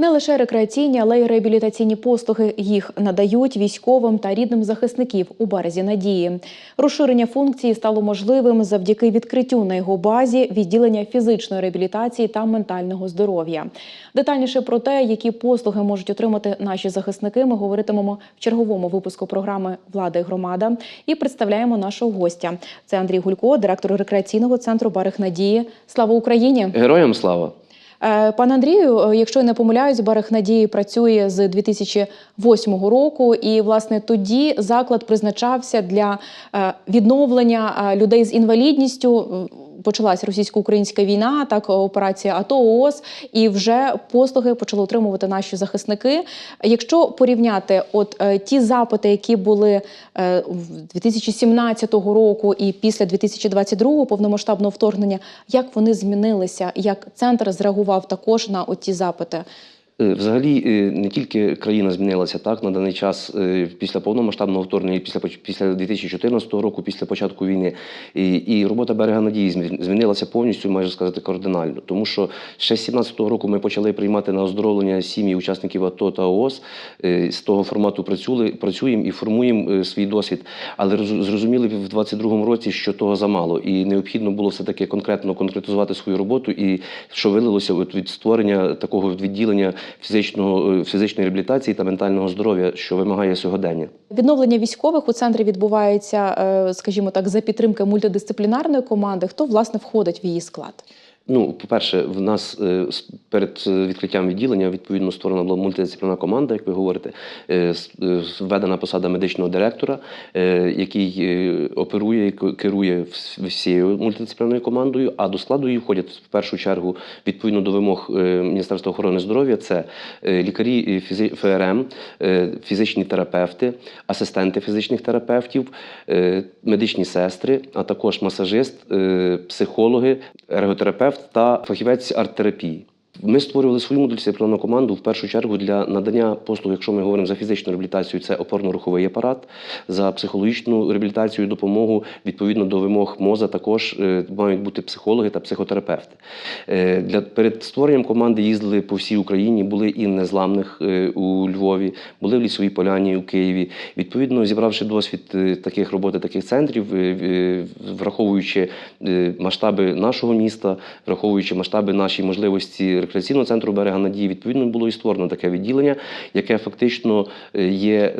Не лише рекреаційні, але й реабілітаційні послуги їх надають військовим та рідним захисників у березі надії. Розширення функції стало можливим завдяки відкриттю на його базі відділення фізичної реабілітації та ментального здоров'я. Детальніше про те, які послуги можуть отримати наші захисники, ми говоритимемо в черговому випуску програми Влада і громада і представляємо нашого гостя. Це Андрій Гулько, директор рекреаційного центру Берег Надії. Слава Україні! Героям слава! Е, Пане Андрію, е, якщо я не помиляюсь, берег надії працює з 2008 року, і власне тоді заклад призначався для е, відновлення людей з інвалідністю. Е, Почалась російсько-українська війна, так операція АТО ООС, і вже послуги почали отримувати наші захисники. Якщо порівняти, от е, ті запити, які були е, в 2017 року і після 2022 повномасштабного вторгнення, як вони змінилися, як центр зреагував також на оті запити? Е, Взагалі е, не тільки країна змінилася так на даний час е, після повномасштабного вторгнення, після після 2014 року, після початку війни, і, і робота берега надії змі- змінилася повністю, майже сказати, кардинально. Тому що ще з 17-го року ми почали приймати на оздоровлення сім'ї учасників АТО та ООС. З того формату працюли, працюємо і формуємо свій досвід. Але роз- зрозуміли в 22-му році, що того замало, і необхідно було все таки конкретно конкретизувати свою роботу, і що вилилося від створення такого відділення фізичного е, фізичної реабілітації та ментального здоров'я, що вимагає сьогодення. Відновлення військових у центрі відбувається, е, скажімо так, за підтримки мультидисциплінарної команди. Хто власне входить в її склад? Ну, по-перше, в нас е, перед е, відкриттям відділення відповідно створена була мультидисциплінарна команда, як ви говорите, е, введена посада медичного директора, який оперує і керує всією мультидисциплінарною командою. А до складу її входять в першу чергу відповідно до вимог Міністерства охорони здоров'я. Це лікарі ФРМ, фізичні терапевти, асистенти фізичних терапевтів, медичні сестри, а також масажист, психологи, ерготерапевт та фахівець арт-терапії. Ми створювали свою мультидисциплінарну команду в першу чергу для надання послуг, якщо ми говоримо за фізичну реабілітацію, це опорно-руховий апарат, за психологічну реабілітацію і допомогу відповідно до вимог МОЗа також е, мають бути психологи та психотерапевти. Е, Для перед створенням команди їздили по всій Україні, були і незламних е, у Львові, були в лісовій поляні у Києві. Відповідно, зібравши досвід таких роботи, таких центрів, враховуючи масштаби нашого міста, враховуючи масштаби нашої можливості рекреаційного центру берега надії, відповідно було і створено таке відділення, яке фактично е, є.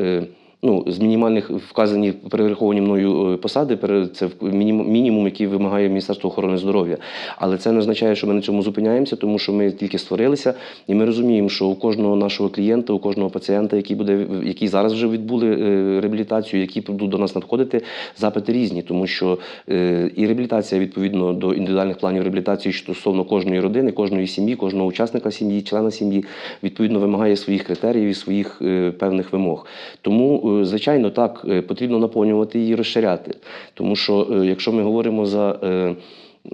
Ну, з мінімальних вказані перераховані мною е, посади, це мінімум, який вимагає Міністерство охорони здоров'я. Але це не означає, що ми на цьому зупиняємося, тому що ми тільки створилися, і ми розуміємо, що у кожного нашого клієнта, у кожного пацієнта, який буде, які зараз вже відбули е, реабілітацію, які будуть до нас надходити, запити різні, тому що е, і реабілітація відповідно до індивідуальних планів реабілітації стосовно кожної родини, кожної сім'ї, кожного учасника сім'ї, члена сім'ї, відповідно вимагає своїх критеріїв і своїх певних вимог. Тому, звичайно, так е, потрібно наповнювати її, розширяти. Тому що, е, якщо ми говоримо за е, е,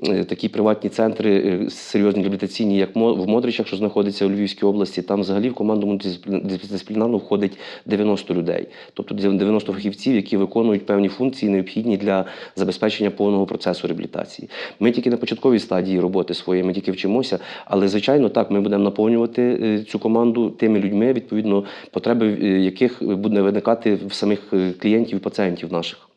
такі приватні центри е, серйозні реабілітаційні, як в Модричах, що знаходиться у Львівській області, там взагалі в команду мультидисциплінарну входить 90 людей, тобто 90 фахівців, які виконують певні функції, необхідні для забезпечення повного процесу реабілітації. Ми тільки на початковій стадії роботи своєї, ми тільки вчимося, але звичайно, так ми будемо наповнювати е, цю команду тими людьми, відповідно, потреби е, яких буде виникати в самих е, клієнтів пацієнтів наших.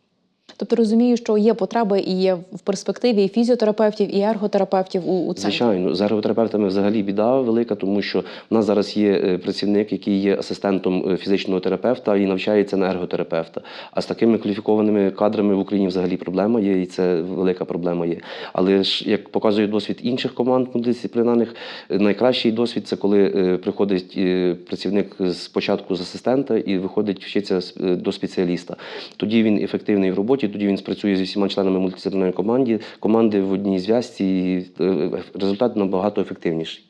Тобто розумію, що є потреби і є в перспективі і фізіотерапевтів, і ерготерапевтів у, у центрі. Звичайно, з ерготерапевтами взагалі біда велика, тому що в нас зараз є е, працівник, який є асистентом е, фізичного терапевта і навчається на ерготерапевта. А з такими кваліфікованими кадрами в Україні взагалі проблема є, і це велика проблема є. Але ж як показує досвід інших команд мультидисциплінарних, е, найкращий досвід це коли приходить працівник спочатку з асистента і виходить вчитися е, до спеціаліста. Тоді він ефективний в роботі, тоді він спрацює зі всіма членами мультидисциплінарної команди, команди в одній зв'язці, і е, результат набагато ефективніший.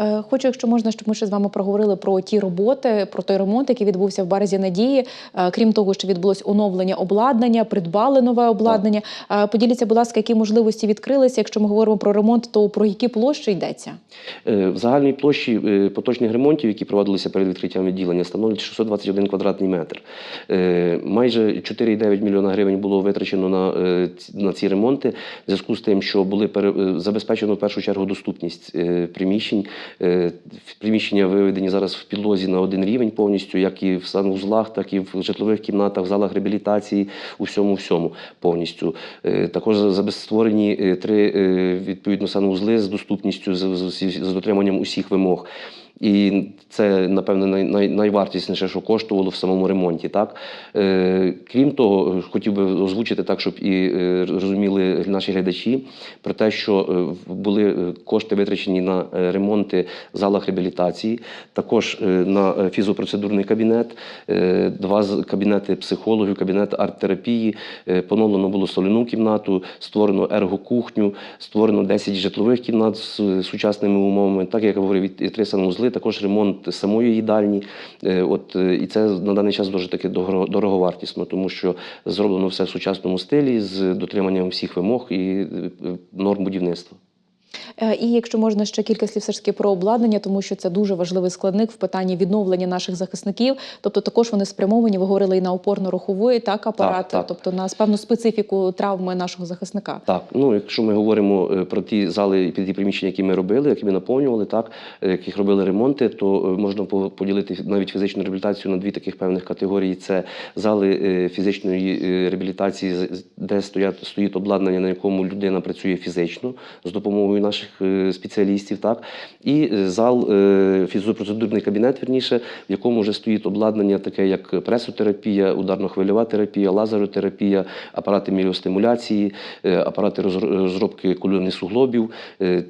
Е, Хочу, якщо можна, щоб ми ще з вами проговорили про ті роботи, про той ремонт, який відбувся в березі надії. Е, Крім того, що відбулось оновлення обладнання, придбали нове обладнання. Е, Поділіться, будь ласка, які можливості відкрилися. Якщо ми говоримо про ремонт, то про які площі йдеться? В загальній площі поточних ремонтів, які проводилися перед відкриттям відділення, становлять 621 квадратний метр. Майже 4,9 мільйона гривень було витрачено на, ці- на ці ремонти, в зв'язку з тим, що були забезпечено в першу чергу доступність приміщень. Е, Приміщення виведені зараз в підлозі на один рівень повністю, як і в санузлах, так і в житлових кімнатах, в залах реабілітації, у всьому всьому повністю. Е, Також створені е, три відповідно санузли з доступністю, з дотриманням усіх вимог. І це, напевно, най, най, найвартісніше, що коштувало в самому ремонті. Так? Е, крім того, хотів би озвучити так, щоб і е, розуміли наші глядачі про те, що е, були е, кошти витрачені на ремонти в залах реабілітації, також на фізопроцедурний кабінет, два кабінети психологів, кабінет арт-терапії, поновлено було соляну кімнату, створено ергокухню, створено 10 житлових кімнат з сучасними умовами. Так як я говорив, і і три також ремонт самої їдальні. Е, От е, і це на даний час дуже таки дороговартісно, тому що зроблено все в сучасному стилі з дотриманням всіх вимог і е, норм будівництва. Е, І якщо можна ще кілька слів все ж таки про обладнання, тому що це дуже важливий складник в питанні відновлення наших захисників. Тобто також вони спрямовані, ви говорили і на опорно-руховий так апарат, так. тобто на певну специфіку травми нашого захисника. Так, ну якщо ми говоримо е, про ті зали і ті приміщення, які ми робили, які ми наповнювали, так е, яких робили ремонти, то можна по- поділити навіть фізичну реабілітацію на дві таких певних категорії: це зали фізичної реабілітації, де стоять стоїть обладнання, на якому людина працює фізично з допомогою наших е, спеціалістів, так і е, зал е, фізіопроцедурний кабінет, вірніше, в якому вже стоїть обладнання, таке як пресотерапія, ударно-хвильова терапія, лазеротерапія, апарати міостимуляції, е, апарати розробки кольорних суглобів.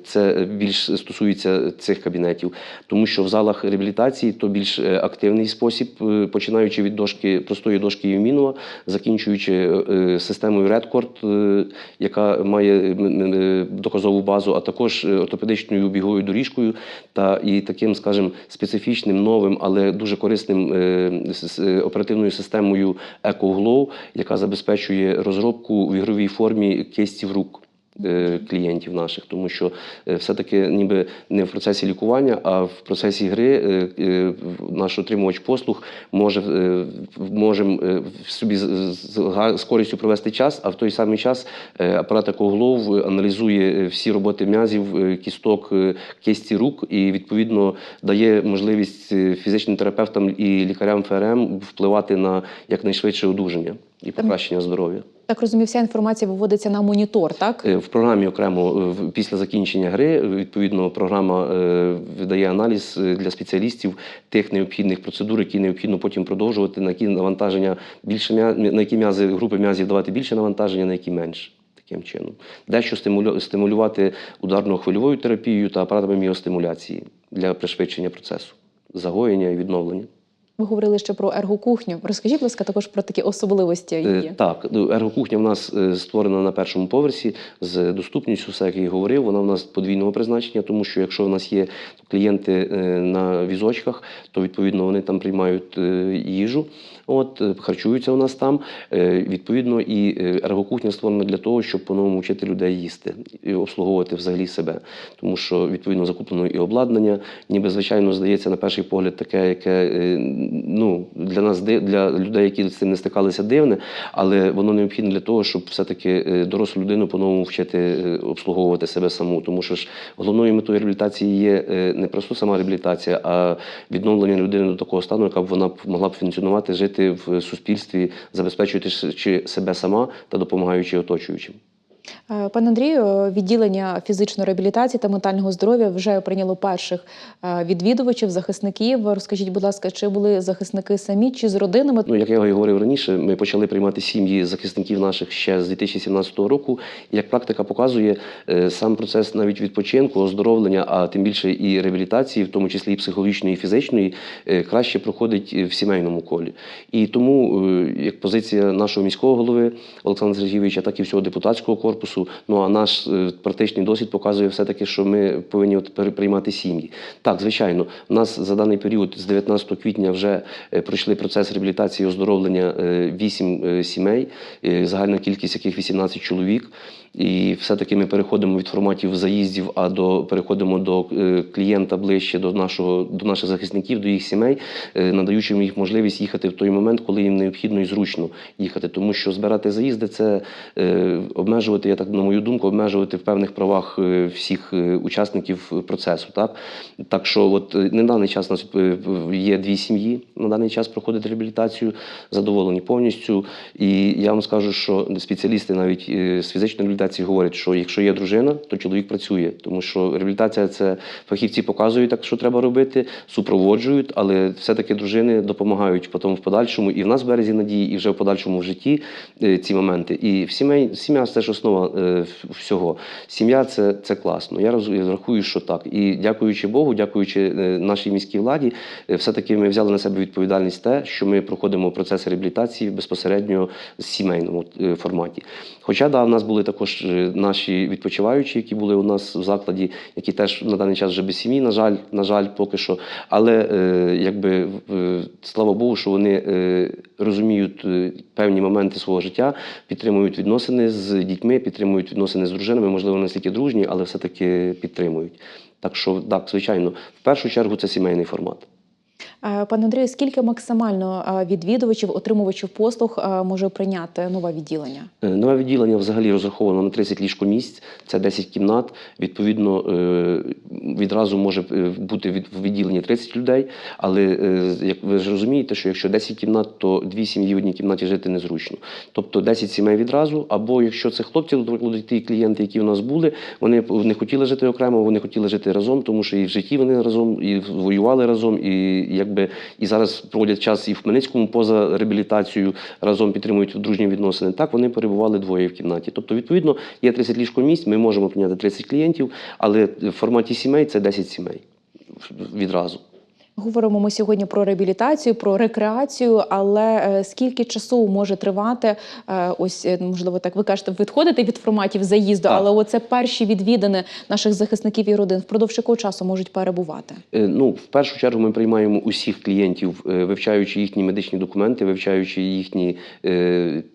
Це більш стосується цих кабінетів, тому що в залах реабілітації то більш активний спосіб, починаючи від дошки простої дошки Юмінова, закінчуючи системою е, яка має доказову базу, також е, ортопедичною біговою доріжкою та і таким, скажімо, специфічним новим, але дуже корисним е, оперативною системою EcoGlow, яка забезпечує розробку в ігровій формі кистів рук. Е, Клієнтів наших, тому що е, все-таки ніби не в процесі лікування, а в процесі гри е, наш отримувач послуг може можемо собі з, користю провести час, а в той самий час апарат Екоглов аналізує всі роботи м'язів, кісток, кисті рук і відповідно дає можливість фізичним терапевтам і лікарям ФРМ впливати на якнайшвидше одужання і покращення здоров'я. Так розумію, вся інформація виводиться на монітор, так? Е, В програмі окремо е, після закінчення гри е, відповідно програма видає аналіз для спеціалістів тих необхідних процедур, які необхідно потім продовжувати, на які навантаження більше на які м'язи групи м'язів давати більше навантаження, на які менше. Таким чином, дещо стимулю- стимулювати ударно-хвильовою терапією та апаратами міостимуляції для пришвидшення процесу, загоєння і відновлення. Ви говорили ще про ергокухню. Розкажіть, будь ласка, також про такі особливості її. Е, Так, ну, ергокухня в нас е, створена на першому поверсі з доступністю, все як я і говорив. Вона в нас подвійного призначення, тому що якщо в нас є клієнти е, на візочках, то відповідно вони там приймають їжу, от е, харчуються у нас там. Е, Відповідно, і ергокухня створена для того, щоб по-новому вчити людей їсти і обслуговувати взагалі себе. Тому що відповідно закуплено і обладнання, ніби звичайно здається на перший погляд таке, яке е, ну для нас для людей, які з цим не стикалися, дивне, але воно необхідне для того, щоб все-таки дорослу людину по-новому вчити обслуговувати себе саму. Тому що ж головною метою реабілітації є не просто сама реабілітація, а відновлення людини до такого стану, яка б вона могла б функціонувати, жити в суспільстві, забезпечуючи себе сама та допомагаючи оточуючим. Е, Пане Андрію, відділення фізичної реабілітації та ментального здоров'я вже прийняло перших е, відвідувачів, захисників. Розкажіть, будь ласка, чи були захисники самі, чи з родинами? Ну, як я говорив раніше, ми почали приймати сім'ї захисників наших ще з 2017 року. Як практика показує, е, сам процес навіть відпочинку, оздоровлення, а тим більше і реабілітації, в тому числі і психологічної, і фізичної, краще проходить в сімейному колі. І тому, як позиція нашого міського голови Олександра Сергійовича, так і всього депутатського корпусу, ну а наш е, практичний досвід показує все-таки, що ми повинні от приймати сім'ї. Так, звичайно, у нас за даний період з 19 квітня вже е, пройшли процес реабілітації і оздоровлення 8 сімей, е, загальна кількість яких 18 чоловік. І все-таки ми переходимо від форматів заїздів, а до переходимо до е, клієнта ближче до нашого до наших захисників, до їх сімей, е, надаючи їм можливість їхати в той момент, коли їм необхідно і зручно їхати. Тому що збирати заїзди це е, обмежувати я так на мою думку, обмежувати в певних правах всіх учасників процесу. Так, так що, от на даний час у нас є дві сім'ї. На даний час проходить реабілітацію, задоволені повністю. І я вам скажу, що спеціалісти навіть з фізичної реабілітації говорять, що якщо є дружина, то чоловік працює, тому що реабілітація це фахівці показують, так що треба робити, супроводжують, але все-таки дружини допомагають потім в подальшому, і в нас в березі надії, і вже в подальшому в житті е, ці моменти. І в сімей, сім'я це ж основа е, всього. Сім'я це, це класно. Я рахую, що так. І дякуючи Богу, дякуючи е, нашій міській владі, все-таки ми взяли на себе відповідальність те, що ми проходимо процес реабілітації безпосередньо в сімейному форматі. Хоча да, в нас були також е, наші відпочиваючі, які були у нас в закладі, які теж на даний час вже без сім'ї, на жаль, на жаль, поки що. Але е, якби слава Богу, що вони е, розуміють певні моменти свого життя, підтримують відносини з дітьми, підтримують відносини з дружинами, можливо, не стільки дружні, але все-таки підтримують. Так що, так, звичайно, в першу чергу це сімейний формат. Е, Пане Андрію, скільки максимально е, відвідувачів, отримувачів послуг е, може прийняти нове відділення? Нове відділення взагалі розраховано на 30 ліжкомісць, це 10 кімнат. Відповідно, відразу може бути в відділенні 30 людей. Але як ви ж розумієте, що якщо 10 кімнат, то дві сім'ї в одній кімнаті жити незручно. Тобто 10 сімей відразу, або якщо це хлопці, прикладу, ті клієнти, які у нас були, вони не хотіли жити окремо, вони хотіли жити разом, тому що і в житті вони разом, і воювали разом, і якби і зараз проводять час і в Хмельницькому поза реабілітацією, разом підтримують дружні відносини. Так вони перебували двоє в кімнаті. Тобто, відповідно, є 30 ліжкомісць, ми можемо прийняти 30 клієнтів, але в форматі сімей це 10 сімей відразу. Говоримо ми сьогодні про реабілітацію, про рекреацію, але е, скільки часу може тривати? е, Ось е, можливо, так ви кажете, відходите від форматів заїзду, Так. але оце перші відвідини наших захисників і родин впродовж якого часу можуть перебувати? Ну, в першу чергу ми приймаємо усіх клієнтів, вивчаючи їхні медичні документи, вивчаючи їхні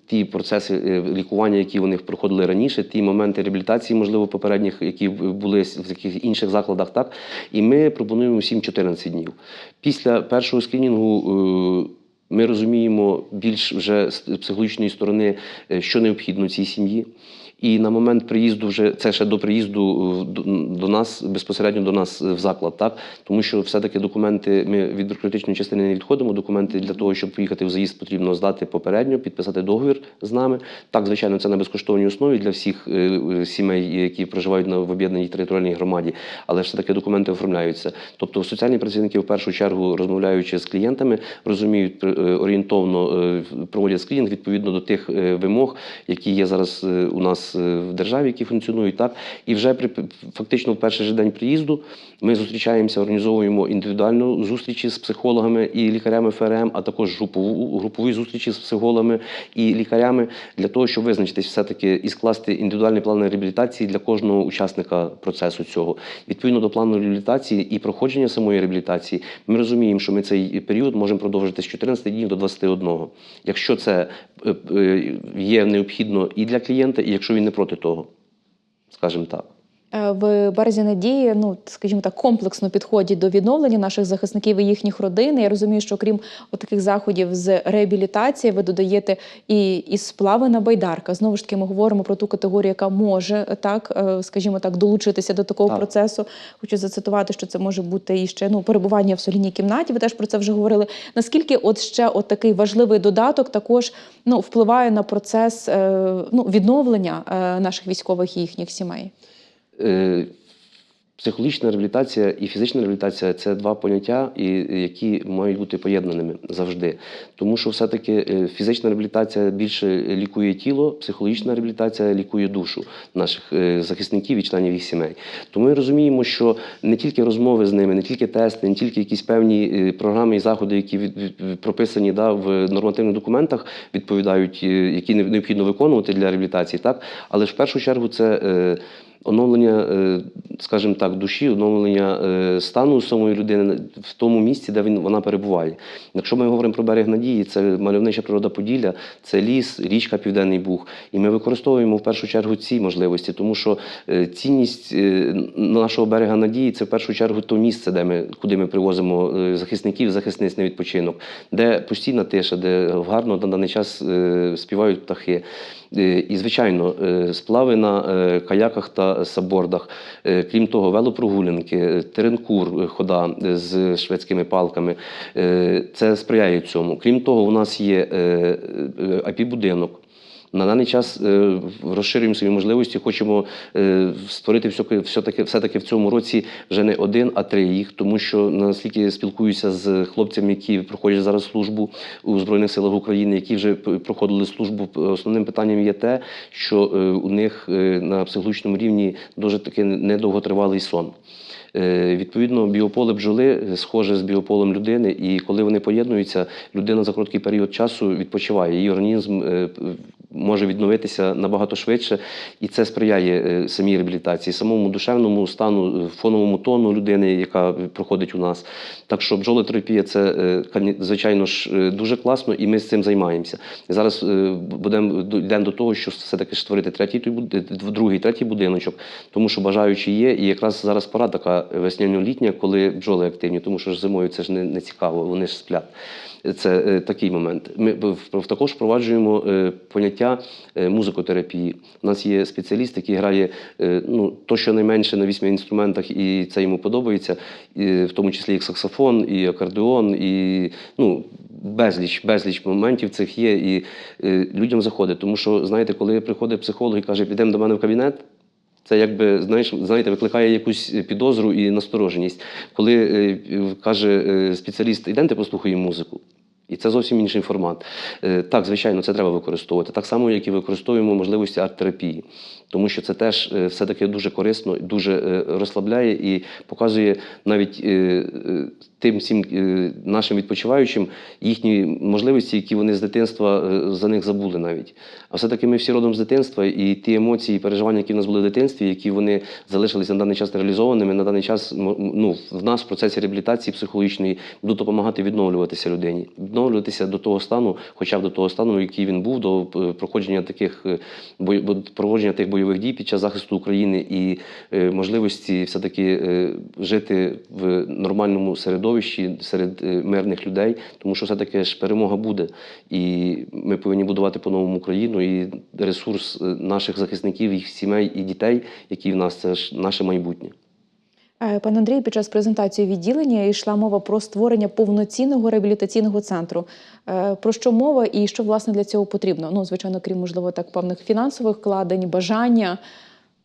ті процеси лікування, які вони проходили раніше, ті моменти реабілітації, можливо, попередніх, які були в таких інших закладах. Так і ми пропонуємо всім 14 днів. Після першого скрінінгу. е, Ми розуміємо більш вже з психологічної сторони, е, що необхідно цій сім'ї. І на момент приїзду, вже це ще до приїзду до, нас, безпосередньо до нас в заклад, так тому що все-таки документи ми від бюрократичної частини не відходимо. Документи для того, щоб поїхати в заїзд, потрібно здати попередньо, підписати договір з нами. Так, звичайно, це на безкоштовній основі для всіх е, е, сімей, які проживають на в об'єднаній територіальній громаді, але все таки документи оформляються. Тобто, соціальні працівники в першу чергу, розмовляючи з клієнтами, розуміють е, орієнтовно проводять скрінінг відповідно до тих вимог, які є зараз у нас е, в державі, які функціонують так. І вже при фактично в перший же день приїзду ми зустрічаємося, організовуємо індивідуальну зустрічі з психологами і лікарями ФРМ, а також групову групові зустрічі з психологами і лікарями для того, щоб визначитись все-таки і скласти індивідуальний план реабілітації для кожного учасника процесу цього. Відповідно до плану реабілітації і проходження самої реабілітації, ми розуміємо, що ми цей період можемо продовжити з 14 днів до 21. Якщо це е, е, є необхідно і для клієнта, і якщо він не проти того, скажімо так. Е, В березі надії, ну скажімо так, комплексно підходять до відновлення наших захисників і їхніх родин. Я розумію, що крім таких заходів з реабілітації, ви додаєте і, і сплави на байдарках. Знову ж таки, ми говоримо про ту категорію, яка може так, е, скажімо так, долучитися до такого Так. процесу. Хочу зацитувати, що це може бути і ще ну перебування в соляній кімнаті. Ви теж про це вже говорили. Наскільки, от ще от такий важливий додаток, також ну впливає на процес е, ну відновлення е, наших військових і їхніх сімей. Е, Психологічна реабілітація і фізична реабілітація це два поняття, які мають бути поєднаними завжди. Тому що все-таки е, фізична реабілітація більше лікує тіло, психологічна реабілітація лікує душу наших е, захисників і членів їх сімей. Тому ми розуміємо, що не тільки розмови з ними, не тільки тести, не тільки якісь певні програми і заходи, які прописані да, в нормативних документах, відповідають, які необхідно виконувати для реабілітації, так але ж в першу чергу це. Оновлення, е, скажімо так, душі, оновлення е, стану самої людини в тому місці, де він вона перебуває. Якщо ми говоримо про берег надії, це мальовнича природа Поділля, це ліс, річка Південний Буг. І ми використовуємо в першу чергу ці можливості, тому що е, цінність нашого берега надії це в першу чергу то місце, де ми, куди ми привозимо захисників, захисниць на відпочинок, де постійна тиша, де гарно на даний час співають птахи. І, звичайно, сплави на каяках та сабордах, Е, крім того, велопрогулянки, е, теренкур, е, хода з шведськими палками. Це сприяє цьому. Крім того, у нас є АПІ-будинок. На даний час е, розширюємо свої можливості, хочемо е, створити все-таки, все-таки, все-таки в цьому році вже не один, а три їх, тому що наскільки спілкуюся з хлопцями, які проходять зараз службу у Збройних силах України, які вже проходили службу, основним питанням є те, що е, у них на психологічному рівні дуже таки недовготривалий сон. Відповідно, біополе бджоли схоже з біополем людини, і коли вони поєднуються, людина за короткий період часу відпочиває. Її організм може відновитися набагато швидше, і це сприяє е, самій реабілітації, самому душевному стану, е, фоновому тону людини, яка проходить у нас. Так що бджолотерапія це е, звичайно ж дуже класно, і ми з цим займаємося. Зараз будемо йдемо до того, що все-таки створити третій другий, третій будиночок, тому що бажаючі є, і якраз зараз пора така весняно-літня, коли бджоли активні, тому що ж зимою це ж не, не цікаво, вони ж сплять. Це е, такий момент. Ми також впроваджуємо е, поняття е, музикотерапії. У нас є спеціаліст, який грає ну, то, що найменше на вісьми інструментах, і це йому подобається, в тому числі і саксофон, і акордеон, і ну, безліч, безліч моментів цих є, і людям заходить. Тому що, знаєте, коли приходить психолог і каже, підемо до мене в кабінет. Це якби знаєш, знаєте, викликає якусь підозру і настороженість. Коли е, каже е, спеціаліст, йдемте послухаємо музику. І це зовсім інший формат. Е, Так, звичайно, це треба використовувати. Так само, як і використовуємо можливості арт-терапії, тому що це теж е, все-таки дуже корисно, дуже е, розслабляє і показує навіть тим всім нашим відпочиваючим їхні можливості, які вони з дитинства за них забули навіть. А все-таки ми всі родом з дитинства, і ті емоції, і переживання, які в нас були в дитинстві, які вони залишилися на даний час реалізованими, на даний час ну, в нас в процесі реабілітації психологічної будуть допомагати відновлюватися людині, відновлюватися до того стану, хоча б до того стану, який він був, до е, проходження таких е, проводження тих бойових дій під час захисту України і е, можливості все-таки жити в нормальному середовищі серед мирних людей, тому що все-таки ж перемога буде. І ми повинні будувати по-новому Україну і ресурс наших захисників, їх сімей і дітей, які в нас це ж наше майбутнє. Е, Пан Андрій, під час презентації відділення йшла мова про створення повноцінного реабілітаційного центру. Е, Про що мова і що власне для цього потрібно? Ну, звичайно, крім можливо, так певних фінансових вкладень, бажання.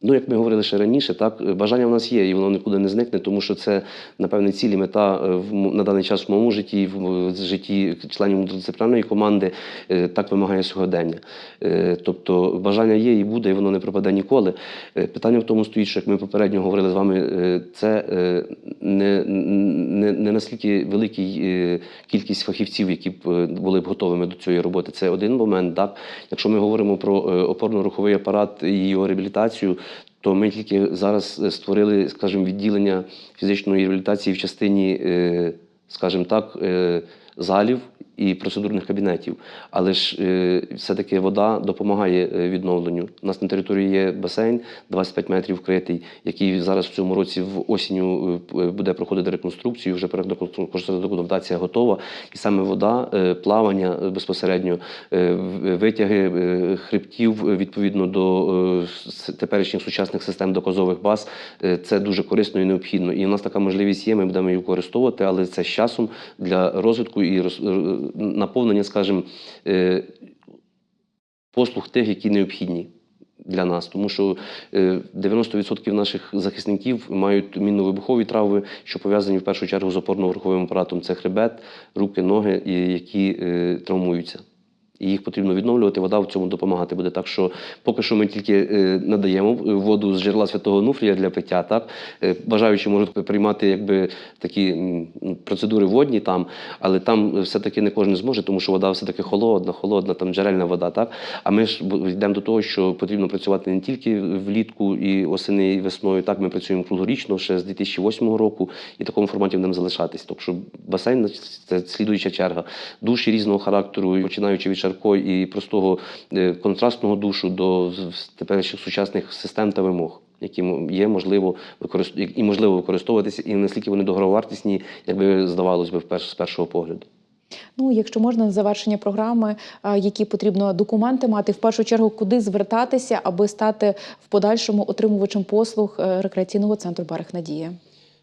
Ну, як ми говорили ще раніше, так бажання в нас є, і воно нікуди не зникне, тому що це, напевне, ціль і мета е, на даний час в моєму житті, в житті членів мультидисциплінарної команди е, так вимагає сьогодення. Е, Тобто бажання є і буде, і воно не пропаде ніколи. Е, Питання в тому стоїть, що як ми попередньо говорили з вами, е, це е, не, не, не наскільки великий е, кількість фахівців, які б е, були б готовими до цієї роботи. Це один момент. Так? Якщо ми говоримо про е, опорно-руховий апарат і його реабілітацію, то ми тільки зараз е, створили, скажімо, відділення фізичної реабілітації в частині, е, скажімо так, е, залів і процедурних кабінетів. Але ж е, все-таки вода допомагає е, відновленню. У нас на території є басейн 25 метрів вкритий, який зараз в цьому році в осінню е, буде проходити реконструкцію. Вже проектна документація готова. І саме вода, плавання безпосередньо, витяги хребтів відповідно до теперішніх сучасних систем доказових баз. Це дуже корисно і необхідно. І у нас така можливість є. Ми будемо її використовувати, але це з часом для розвитку і наповнення, скажімо, е, послуг тих, які необхідні. Для нас, тому що е, 90% наших захисників мають мінно-вибухові травми, що пов'язані в першу чергу з опорно-руховим апаратом. Це хребет, руки, ноги, які е, травмуються. І їх потрібно відновлювати, вода в цьому допомагати буде. Так що поки що ми тільки е, надаємо воду з джерела святого Нуфрія для пиття. Так? Е, Бажаючі можуть приймати якби, такі процедури водні там, але там все-таки не кожен зможе, тому що вода все-таки холодна, холодна, там джерельна вода. Так? А ми ж йдемо до того, що потрібно працювати не тільки влітку і осени, і весною. Так, ми працюємо круглорічно ще з 2008 року, і в такому форматі будемо залишатись. Тобто, що басейн це слідуюча черга. Душі різного характеру, починаючи від шаркої і простого е, контрастного душу до теперішніх сучасних систем та вимог. Які є можливо використ... і можливо використовуватися, і наскільки вони дороговартісні, як би здавалось би, вперше з першого погляду. Ну, якщо можна на завершення програми, які потрібно документи мати, в першу чергу, куди звертатися, аби стати в подальшому отримувачем послуг е, рекреаційного центру Берег Надія.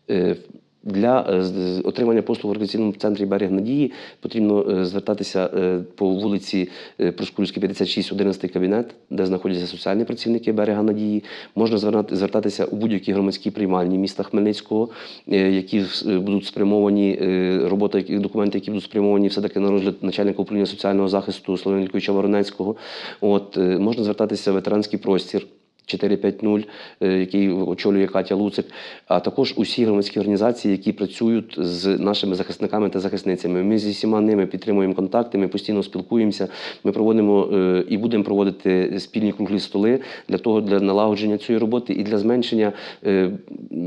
Е, Для е, отримання послуг в рекреаційному центрі берег надії потрібно е, звертатися е, по вулиці Проскурівській, 56, 11 кабінет, де знаходяться соціальні працівники берега надії. Можна звертатися у будь-які громадські приймальні міста Хмельницького, які будуть спрямовані робота, документи, які будуть спрямовані все таки на розгляд начальника управління соціального захисту Славина Ліковича Воронецького. От можна звертатися в ветеранський простір. 450, е, який очолює Катя Луцик, а також усі громадські організації, які працюють з нашими захисниками та захисницями. Ми зі всіма ними підтримуємо контакти, ми постійно спілкуємося. Ми проводимо е, і будемо проводити спільні круглі столи для того, для налагодження цієї роботи і для зменшення е,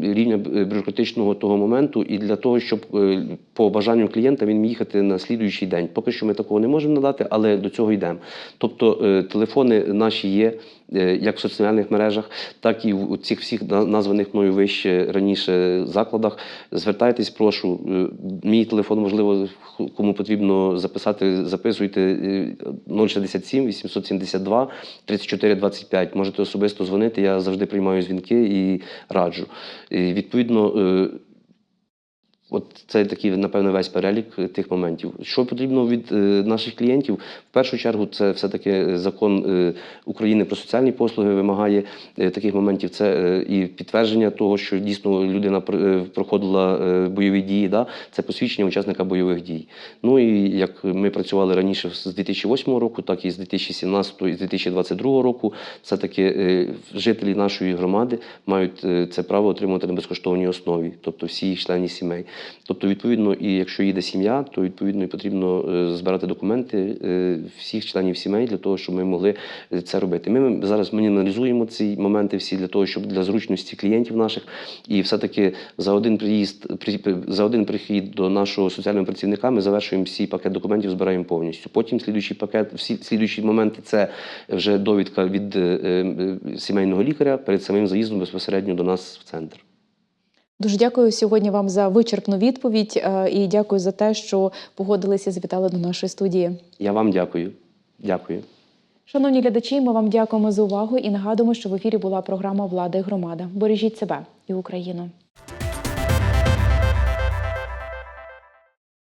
рівня бюрократичного того моменту, і для того, щоб по бажанню клієнта він міг їхати на слідуючий день. Поки що ми такого не можемо надати, але до цього йдемо. Тобто телефони наші є. Е, Як в соціальних мережах, так і в цих всіх названих мною вище раніше закладах. Звертайтесь, прошу. Е, Мій телефон, можливо, кому потрібно записати, записуйте е, 067 872 34 25. Можете особисто дзвонити. Я завжди приймаю дзвінки і раджу. І, відповідно, е, От це такий, напевно, весь перелік е, тих моментів. Що потрібно від е, наших клієнтів? В першу чергу, це все-таки закон е, України про соціальні послуги вимагає таких моментів. Це і підтвердження того, що дійсно людина пр- проходила бойові дії. Да? Це посвідчення учасника бойових дій. Ну і як ми працювали раніше з 2008 року, так і з 2017 і з 2022 року, все-таки е, жителі нашої громади мають це право отримувати на безкоштовній основі, тобто всі їх члені сімей. Тобто, відповідно, і якщо їде сім'я, то відповідно і потрібно е, збирати документи е, всіх членів сімей для того, щоб ми могли е, це робити. Ми зараз мінімалізуємо ці моменти всі для того, щоб для зручності клієнтів наших, і все-таки за один приїзд, при- за один прихід до нашого соціального працівника ми завершуємо всі пакет документів, збираємо повністю. Потім слідуючий пакет, всі слідуючі моменти це вже довідка від сімейного лікаря перед самим заїздом безпосередньо до нас в центр. Дуже дякую сьогодні вам за вичерпну відповідь е, і дякую за те, що погодилися і завітали до нашої студії. Я вам дякую. Дякую. Шановні глядачі, ми вам дякуємо за увагу і нагадуємо, що в ефірі була програма Влада і громада. Бережіть себе і Україну.